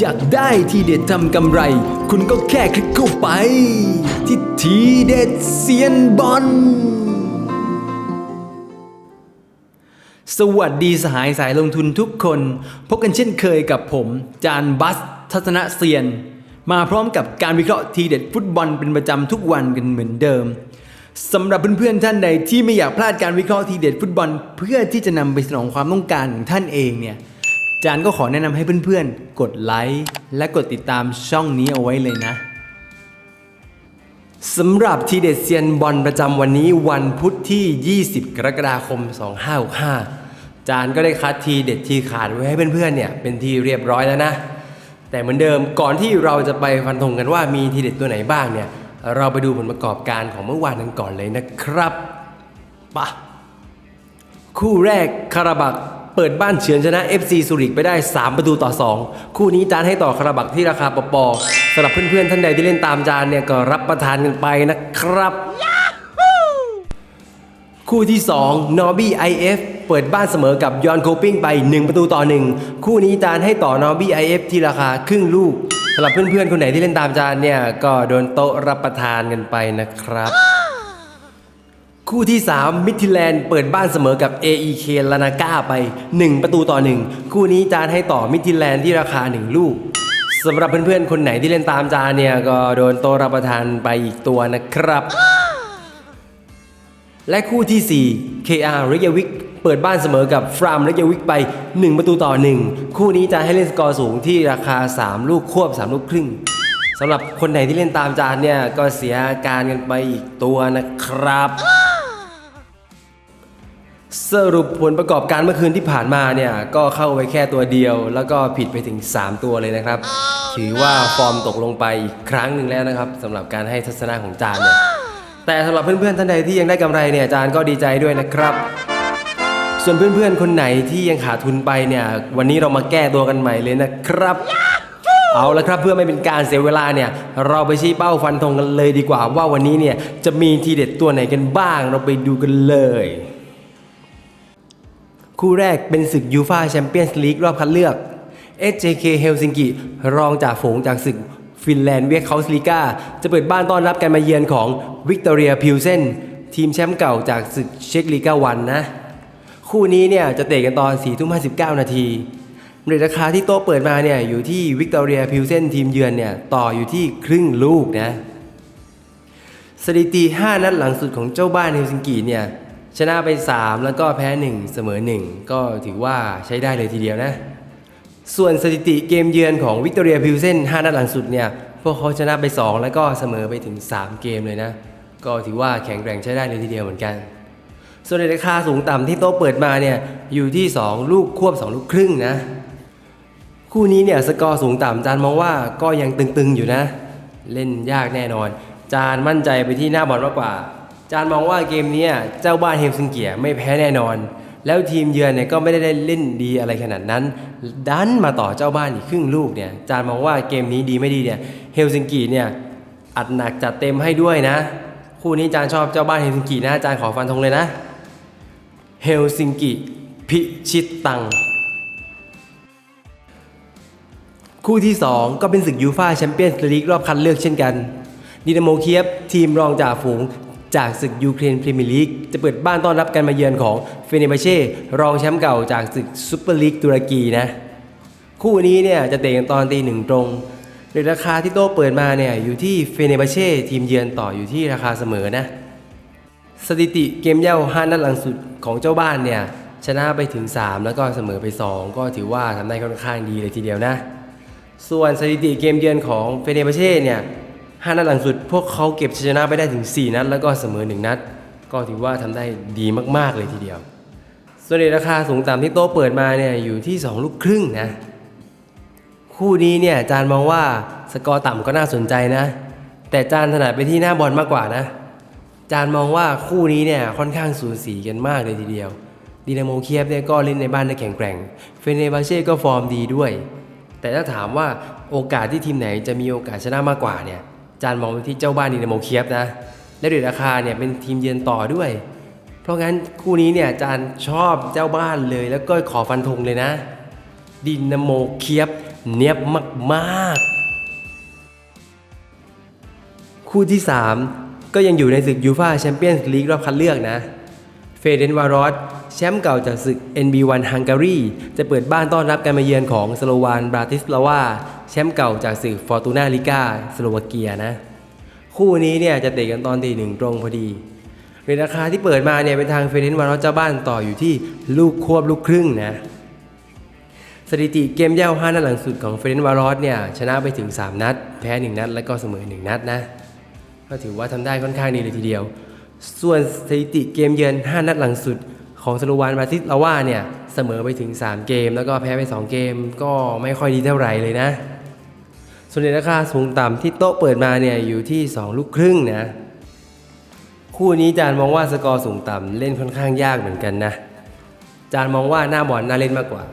อยากได้ทีเด็ดทำกำไร คุณก็แค่คลิกเข้าไป ที่ทีเด็ดเซียนบอลสวัสดีสหายสายลงทุนทุกคน พบกันเช่นเคยกับผม จานบัส ทัศนะเซียน มาพร้อมกับการวิเคราะห์ทีเด็ดฟุตบอลเป็นประจำทุกวันกันเหมือนเดิมสำหรับเพื่อนๆท่านใดที่ไม่อยากพลาดการวิเคราะห์ทีเด็ดฟุตบอล เพื่อที่จะนำไปสนองความต้องการของท่านเองเนี่ย จานก็ขอแนะนำให้เพื่อนๆ กดไลค์และกดติดตามช่องนี้เอาไว้เลยนะสำหรับทีเด็ดเซียนบอลประจำวันนี้วันพุธที่ 20 กรกฎาคม 2565 จานก็ได้คัดทีเด็ดทีขาดไว้ให้เพื่อนๆเนี่ยเป็นทีเรียบร้อยแล้วนะ แต่เหมือนเดิมก่อนที่เราจะไปฟันธงกันว่ามีทีเด็ดตัวไหนบ้างเนี่ยเราไปดูผลประกอบการของเมื่อวานกันก่อนเลยนะครับปะคู่แรกคาราบัก เปิดบ้านเฉือนชนะ FC สุริกไปได้ 3 ประตูต่อ 2 คู่นี้จานให้ต่อคาราบักที่ราคาปปอสำหรับเพื่อนๆท่านใดที่เล่นตามจานเนี่ยก็รับประทานกันไปนะครับ คู่ที่2นอร์บี้ไอเอฟเปิดบ้านเสมอกับยอนโคปิ้งไป 1 ประตูต่อ 1 คู่นี้จานให้ต่อนอบี้ไอเอฟที่ราคาครึ่งลูกสำหรับเพื่อนๆคนไหนที่เล่นตามจานเนี่ยก็โดนโต๊ะรับประทานกันไปนะครับ คู่ที่ 3 มิทิแลนด์เปิดบ้านเสมอกับ AEK ลานาก้าไป 1 ประตูต่อ 1 คู่นี้จานให้ต่อมิทิแลนด์ที่ราคา 1 ลูกสำหรับเพื่อนๆ คนไหนที่เล่นตามจานเนี่ย ก็โดนโตรับประทานไปอีกตัวนะครับ และคู่ที่ 4 KR เรยวิกเปิดบ้านเสมอกับฟรามเรยวิกไป 1 ประตูต่อ 1 คู่นี้จะให้เล่นสกอร์สูงที่ราคา 3 ลูกควบ 3 ลูกครึ่งสำหรับคนไหนที่เล่นตามจานเนี่ย ก็เสียการกันไปอีกตัวนะครับ สรุปผลประกอบการเมื่อคืนที่ผ่านมาเนี่ย ก็เข้าไปแค่ตัวเดียว แล้วก็ผิดไปถึง 3 ตัวเลยนะครับ ถือว่าฟอร์มตกลงไปอีกครั้งหนึ่งแล้วนะครับสำหรับการให้ทัศนะของจานเนี่ยแต่สำหรับเพื่อนๆท่านใดที่ยังได้กำไรเนี่ยจานก็ดีใจด้วยนะครับ ส่วนเพื่อนๆคนไหนที่ยังขาดทุนไปเนี่ย วันนี้เรามาแก้ตัวกันใหม่เลยนะครับ เอาละครับเพื่อไม่เป็นการเสียเวลาเนี่ย เราไปชี้เป้าฟันธงกันเลยดีกว่าว่าวันนี้เนี่ยจะมีทีเด็ดตัวไหนกันบ้าง เราไปดูกันเลย คู่แรกเป็นศึกยูฟาแชมเปี้ยนส์ลีกรอบคัดเลือก SJK เฮลซิงกิรองจากฝูงจากศึกฟินแลนด์เวียคเคาสลีกาจะเปิดบ้านต้อนรับการมาเยือนของวิกตอเรียพิวเซนทีมแชมป์เก่าจากศึกเช็กลีกาวันนะ คู่นี้เนี่ยจะเตะกันตอน4ทุ่ม59 นาทีเรทราคาที่โต๊ะเปิดมาเนี่ยอยู่ที่วิกตอเรียพิวเซนทีมเยือนเนี่ยต่ออยู่ที่ครึ่งลูกนะสถิติ 5 นัดหลังสุดของเจ้าบ้านเฮลซิงกิเนี่ย ชนะไป 3 แล้วก็แพ้ 1 เสมอ 1 ก็ถือว่าใช้ได้เลยทีเดียวนะ ส่วนสถิติเกมเยือนของวิกตอเรียพิวเซน5นัดหลังสุดเนี่ยพวกเขาชนะไป 2 แล้วก็เสมอไปถึง 3 เกมเลยนะ ก็ถือว่าแข็งแกร่งใช้ได้เลยทีเดียวเหมือนกัน ส่วนในราคาสูงต่ำที่โต๊ะเปิดมาเนี่ยอยู่ที่ 2 ลูกควบ 2 ลูกครึ่งนะ คู่นี้เนี่ยสกอร์สูงต่ำจานมองว่าก็ยังตึงๆอยู่นะ เล่นยากแน่นอน จานมั่นใจไปที่หน้าบอลมากกว่า จานมองว่าเกมนี้เจ้าบ้านเฮลซิงเกียไม่แพ้แน่นอน แล้วทีมเยือนเนี่ยก็ไม่ได้เล่นดีอะไรขนาดนั้น ดันมาต่อเจ้าบ้านอีกครึ่งลูกเนี่ยจานมองว่าเกมนี้ดีไม่ดีเนี่ยเฮลซิงกิเนี่ยอัดหนักจัดเต็มให้ด้วยนะ คู่นี้จานชอบเจ้าบ้านเฮลซิงกินะจานขอฟันธงเลยนะเฮลซิงกิพิชิตตัง คู่ที่ 2 ก็เป็นศึกยูฟาแชมเปี้ยนส์ลีกรอบคัดเลือกเช่นกันดินาโมเคียฟทีมรองจ่าฝูง จากศึกยูเครนพรีเมียร์ลีกจะเปิดบ้านต้อนรับการมาเยือนของเฟเนบาเช่รองแชมป์เก่าจากศึกซูเปอร์ลีกตุรกีนะ คู่นี้เนี่ยจะเตะกันตอนตีหนึ่งตรงโดยราคาที่โต๊ะเปิดมาเนี่ยอยู่ที่เฟเนบาเช่ทีมเยือนต่ออยู่ที่ราคาเสมอนะ สถิติเกมเย่า5นัดหลังสุดของเจ้าบ้านเนี่ยชนะไปถึง 3 แล้วก็เสมอไป 2 ก็ถือว่าทำได้ค่อนข้างดีเลยทีเดียวนะ ส่วนสถิติเกมเยือนของเฟเนบาเช่เนี่ย 5 นัดหลังสุด พวกเขาเก็บชัยชนะไปได้ถึง 4 นัด แล้วก็เสมอ 1 นัด ก็ถือว่าทำได้ดีมากๆเลยทีเดียว ส่วนในราคาสูงต่ำที่โต๊ะเปิดมาเนี่ยอยู่ที่ 2 ลูกครึ่งนะ คู่นี้เนี่ยจานมองว่าสกอร์ต่ำก็น่าสนใจนะ แต่จานถนัดไปที่หน้าบอลมากกว่านะ จานมองว่าคู่นี้เนี่ยค่อนข้างสูสีกันมากเลยทีเดียวดินาโมเคียฟเนี่ยก็เล่นในบ้านได้แข็งแกร่ง เฟเนบาเช่ก็ฟอร์มดีด้วย แต่ถ้าถามว่าโอกาสที่ทีมไหนจะมีโอกาสชนะมากกว่าเนี่ย จานมองไปที่เจ้าบ้านดินาโมเคียฟนะ และด้วยราคาเนี่ยเป็นทีมเยือนต่อด้วย เพราะงั้นคู่นี้เนี่ยจานชอบเจ้าบ้านเลยแล้วก็ขอฟันธงเลยนะดินาโมเคียบเนียบมากๆ คู่ที่ 3 ก็ยังอยู่ในศึกยูฟาแชมเปี้ยนส์ลีกรอบคัดเลือกนะ เฟเดนวารอส แชมป์เก่าจากศึก NB1 ฮังการีจะเปิดบ้านต้อนรับการมาเยือนของสโลวานบราติสลาวาแชมป์เก่าจากศึกฟอร์ตูนาลิกาสโลวาเกียนะ คู่นี้เนี่ยจะเตะกันตอนตีหนึ่งตรงพอดีในราคาที่เปิดมาเนี่ยเป็นทางเฟเดนวารอเจ้าบ้านต่ออยู่ที่ลูกควบลูกครึ่งนะสถิติเกมเย่า5นัดหลังสุดของเฟรนวารอสเนี่ยชนะไปถึง 3 นัด แพ้ 1 นัด แล้วก็เสมอ 1 นัดนะ ก็ถือว่าทำได้ค่อนข้างดีเลยทีเดียว ส่วนสถิติเกมเยือน 5 นัดหลังสุด ของสโลวานบาติสลาว่าเนี่ยเสมอไปถึง 3 เกม แล้วก็แพ้ไป 2 เกมก็ไม่ค่อยดีเท่าไหร่เลยนะ ส่วนในราคาสูงต่ำที่โต๊ะเปิดมาเนี่ยอยู่ที่ 2 ลูกครึ่งนะ คู่นี้จานมองว่าสกอร์สูงต่ำเล่นค่อนข้างยากเหมือนกันนะ จานมองว่าหน้าบอลน่าเล่นมากกว่า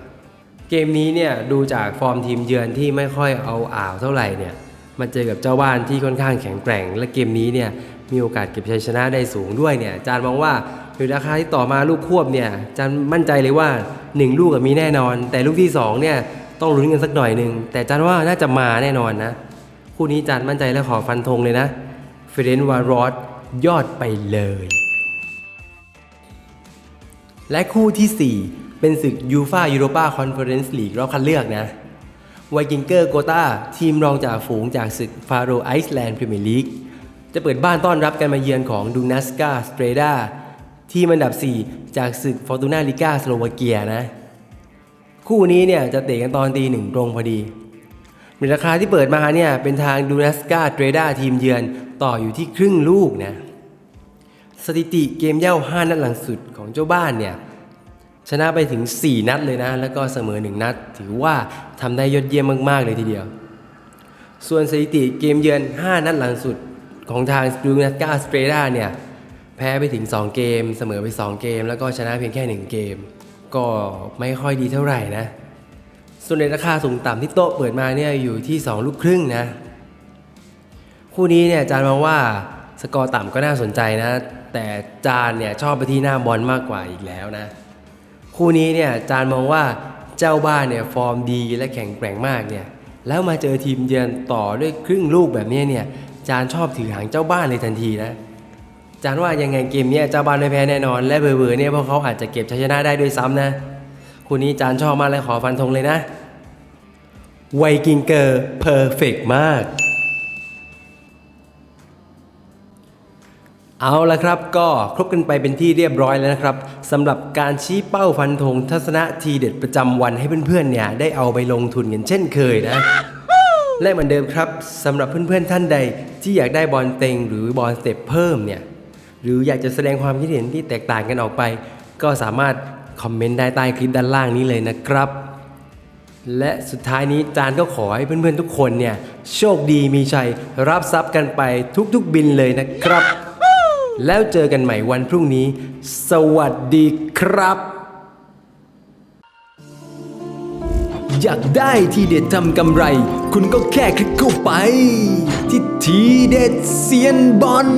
เกมนี้เนี่ยดูจากฟอร์มทีมเยือนที่ไม่ค่อยเอาอ่าวเท่าไหร่เนี่ยมาเจอกับเจ้าบ้านที่ค่อนข้างแข็งแกร่ง และเกมนี้เนี่ยมีโอกาสเก็บชัยชนะได้สูงด้วยเนี่ยจานมองว่า โดยราคาที่ต่อมาลูกควบเนี่ยจานมั่นใจเลยว่า 1 ลูกมีแน่นอน แต่ลูกที่2เนี่ยต้องลุ้นกันสักหน่อยหนึ่งแต่จานว่าน่าจะมาแน่นอนนะ คู่นี้จานมั่นใจและขอฟันธงเลยนะเฟเดนวารอสยอดไปเลย และคู่ทีสี่ 4 เป็นศึกยูฟายูโรปาคอนเฟอเรนซ์ลีกรอบคัดเลือกนะไวกิงเกอร์โกตาทีมรองจากฝูงจากศึกฟาโรไอซ์แลนด์พรีเมียร์ลีกจะเปิดบ้านต้อนรับการมาเยือนของดูนัสกาสเตรดา ทีมอันดับ 4 จากศึกฟอร์ตูนาลิก้าสโลวาเกียนะ คู่นี้เนี่ยจะเตะกันตอนตีหนึ่งตรงพอดีมีราคาที่เปิดมาเนี่ยเป็นทางดูนัสกาเตรดาทีมเยือนต่ออยู่ที่ครึ่งลูกนะ สถิติเกมเย่า 5 นัดหลังสุดของเจ้าบ้านเนี่ยชนะไปถึง 4 นัดเลยนะ แล้วก็เสมอ 1 นัด ถือว่าทำได้ยอดเยี่ยมมาก ๆ เลยทีเดียว ส่วนสถิติเกมเยือน 5 นัดหลังสุดของทางดูนัสกาสเตรดาเนี่ย แพ้ไปถึง 2 เกม เสมอไป 2 เกม แล้วก็ชนะเพียงแค่ 1 เกม ก็ไม่ค่อยดีเท่าไหร่นะ ส่วนในราคาสูงต่ำที่โต๊ะเปิดมาเนี่ยอยู่ที่ 2 ลูกครึ่งนะ คู่นี้เนี่ยจานมองว่าสกอร์ต่ำก็น่าสนใจนะ แต่จานเนี่ยชอบไปที่หน้าบอลมากกว่าอีกแล้วนะ คู่นี้เนี่ยจานมองว่าเจ้าบ้านเนี่ยฟอร์มดีและแข็งแกร่งมากเนี่ยแล้วมาเจอทีมเยือนต่อด้วยครึ่งลูกแบบนี้เนี่ยจานชอบถือหางเจ้าบ้านเลยทันทีนะ จานว่ายังไงเกมเนี้ยเจ้าบ้านไม่แพ้แน่นอน และเบอร์ๆเนี่ยพวกเขาอาจจะเก็บชัยชนะได้ด้วยซ้ำนะ คู่นี้จานชอบมากเลยขอฟันธงเลยนะไวกิงเกอร์เพอร์เฟกมาก เอาละครับก็ครบกันไปเป็นที่เรียบร้อยแล้วนะครับสำหรับการชี้เป้าฟันธงทัศนะทีเด็ดประจำวันให้เพื่อนๆเนี่ยได้เอาไปลงทุนกันเช่นเคยนะและเหมือนเดิมครับสำหรับเพื่อนๆท่านใดที่อยากได้บอลเต็งหรือบอลสเต็ปเพิ่มเนี่ย หรืออยากจะแสดงความคิดเห็นที่แตกต่างกันออกไป ก็สามารถคอมเมนต์ได้ใต้คลิปด้านล่างนี้เลยนะครับ และสุดท้ายนี้จานก็ขอให้เพื่อนๆทุกคนเนี่ยโชคดีมีชัยรับทรัพย์กันไปทุกๆบินเลยนะครับ แล้วเจอกันใหม่วันพรุ่งนี้ สวัสดีครับ อยากได้ทีเด็ดทำกำไร คุณก็แค่คลิกเข้าไป ที่ทีเด็ดเซียนบอล